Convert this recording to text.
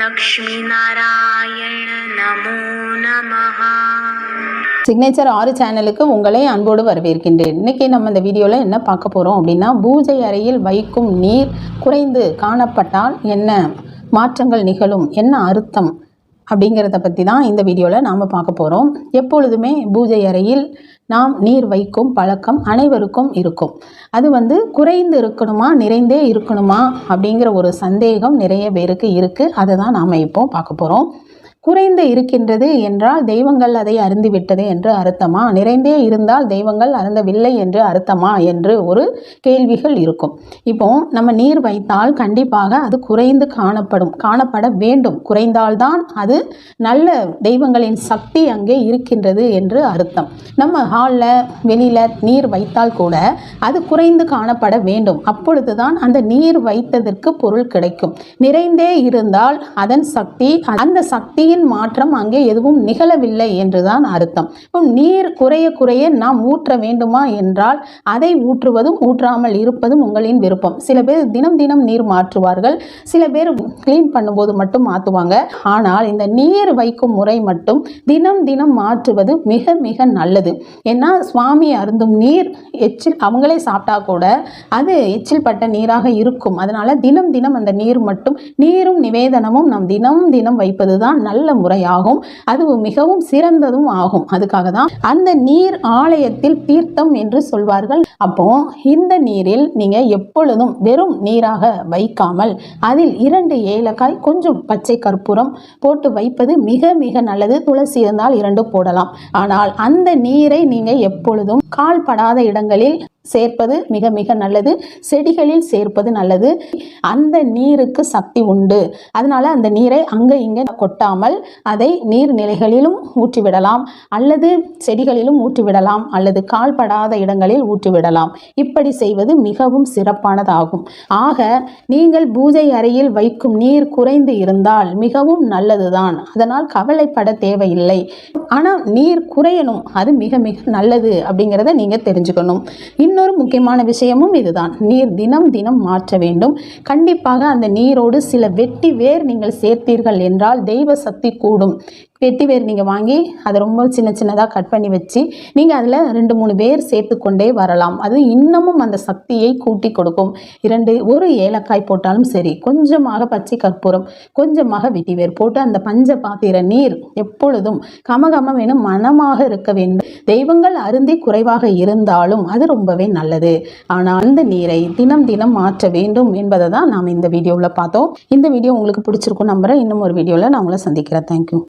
லக்ஷ்மிநாராயண நமோ நமஹா signature ஆறு சேனலுக்கு உங்களை அன்போடு வரவேற்கின்றேன். இன்றைக்கி நம்ம இந்த வீடியோவில் என்ன பார்க்க போகிறோம் அப்படின்னா பூஜை அறையில் வைக்கும் நீர் குறைந்து காணப்பட்டால் என்ன? மாற்றங்கள் நிகழும். என்ன அர்த்தம்? அப்படிங்கிறத பற்றி தான் இந்த வீடியோவில் நாம் பார்க்க போகிறோம் எப்பொழுதுமே பூஜை அறையில் நாம் நீர் வைக்கும் பழக்கம் அனைவருக்கும் இருக்கும். அது வந்து குறைந்து இருக்கணுமா நிறைந்தே இருக்கணுமா அப்படிங்கிற ஒரு சந்தேகம் நிறைய பேருக்கு இருக்குது அதை தான் நாம் இப்போ பார்க்க போகிறோம் குறைந்து இருக்கின்றது என்றால் தெய்வங்கள் அதை அருந்திவிட்டது என்று அர்த்தமா? நிறைந்தே இருந்தால் தெய்வங்கள் அருந்தவில்லை என்று அர்த்தமா? என்று ஒரு கேள்விகள் இருக்கும். இப்போ நம்ம நீர் வைத்தால் கண்டிப்பாக அது குறைந்து காணப்படும் காணப்பட வேண்டும். குறைந்தால்தான் அது நல்ல தெய்வங்களின் சக்தி அங்கே இருக்கின்றது என்று அர்த்தம். நம்ம ஹாலில் வெளியில் நீர் வைத்தால் கூட அது குறைந்து காணப்பட வேண்டும். அப்பொழுதுதான் அந்த நீர் வைத்ததற்கு பொருள் கிடைக்கும். நிறைந்தே இருந்தால் அதன் சக்தி அந்த சக்தியின் மாற்றம் அங்கே எதுவும் நிகழவில்லை என்றுதான் அர்த்தம். இப்போ நீர் குறைய குறைய நாம் ஊற்ற வேண்டுமா என்றால் அதை ஊற்றுவதும் ஊற்றாமல் இருப்பதும் உங்களின் விருப்பம். சில பேர் தினம் தினம் நீர் மாற்றுவார்கள். சில பேர் கிளீன் பண்ணும்போது மட்டும் மாற்றுவாங்க. ஆனால் இந்த நீர் வைக்கும் முறை மட்டும் தினம் தினம் மாற்றுவது மிக மிக நல்லது. ஏன்னா சுவாமி அருந்தும் நீர் எச்சில் அவங்களே சாப்பிட்டா கூட அது எச்சில் பட்ட நீராக இருக்கும். அதனால தினம் தினம் அந்த நீர் மட்டும் நீரும் நிவேதனமும் நாம் தினம் தினம் வைப்பது தான் நல்ல நல்ல முறையாகும். அது மிகவும் சிறந்ததும் ஆகும். அதுக்காக தான் அந்த நீர் ஆலயத்தில் தீர்த்தம் என்று சொல்வார்கள். அப்போ இந்த நீரில் நீங்க எப்பொழுதும் வெறும் நீராக வைக்காமல் அதில் இரண்டு ஏலக்காய் கொஞ்சம் பச்சை கற்பூரம் போட்டு வைப்பது மிக மிக நல்லது. துளசி இருந்தால் இரண்டு போடலாம். ஆனால் அந்த நீரை நீங்க எப்பொழுதும் கால்படாத இடங்களில் சேர்ப்பது மிக மிக நல்லது. செடிகளில் சேர்ப்பது நல்லது. அந்த நீருக்கு சக்தி உண்டு. அதனால அந்த நீரை அங்கே இங்கே கொட்டாமல் அதை நீர்நிலைகளிலும் ஊற்றிவிடலாம். அல்லது செடிகளிலும் ஊற்றிவிடலாம். அல்லது கால்படாத இடங்களில் ஊற்றிவிடலாம். இப்படி செய்வது மிகவும் சிறப்பானதாகும். ஆக நீங்கள் பூஜை அறையில் வைக்கும் நீர் குறைந்து இருந்தால் மிகவும் நல்லதுதான். அதனால் கவலைப்பட தேவையில்லை. ஆனால் நீர் குறையணும். அது மிக மிக நல்லது அப்படிங்கிறத நீங்கள் தெரிஞ்சுக்கணும். இன்னொரு முக்கியமான விஷயமும் இதுதான். நீர் தினம் தினம் மாற்ற வேண்டும். கண்டிப்பாக அந்த நீரோடு சில வெட்டி வேர் நீங்கள் சேர்த்தீர்கள் என்றால் தெய்வ சக்தி கூடும். வெட்டி வேர் நீங்கள் வாங்கி அதை ரொம்ப சின்ன சின்னதாக கட் பண்ணி வச்சு நீங்கள் அதில் ரெண்டு மூணு பேர் சேர்த்துக்கொண்டே வரலாம். அது இன்னமும் அந்த சக்தியை கூட்டி கொடுக்கும். இரண்டு ஒரு ஏலக்காய் போட்டாலும் சரி கொஞ்சமாக பச்சை கற்பூரம் கொஞ்சமாக வெட்டி வேர் போட்டு அந்த பஞ்ச பாத்திர நீர் எப்பொழுதும் கமகம வேணும் மனமாக இருக்க வேண்டும். தெய்வங்கள் அருந்தி குறைவாக இருந்தாலும் அது ரொம்பவே நல்லது. ஆனால் அந்த நீரை தினம் தினம் மாற்ற வேண்டும் என்பதை தான் நாம் இந்த வீடியோவில் பார்த்தோம். இந்த வீடியோ உங்களுக்கு பிடிச்சிருக்கும் நம்புகிறேன் இன்னும் ஒரு வீடியோவில் நான் உங்களை சந்திக்கிறேன். தேங்க்யூ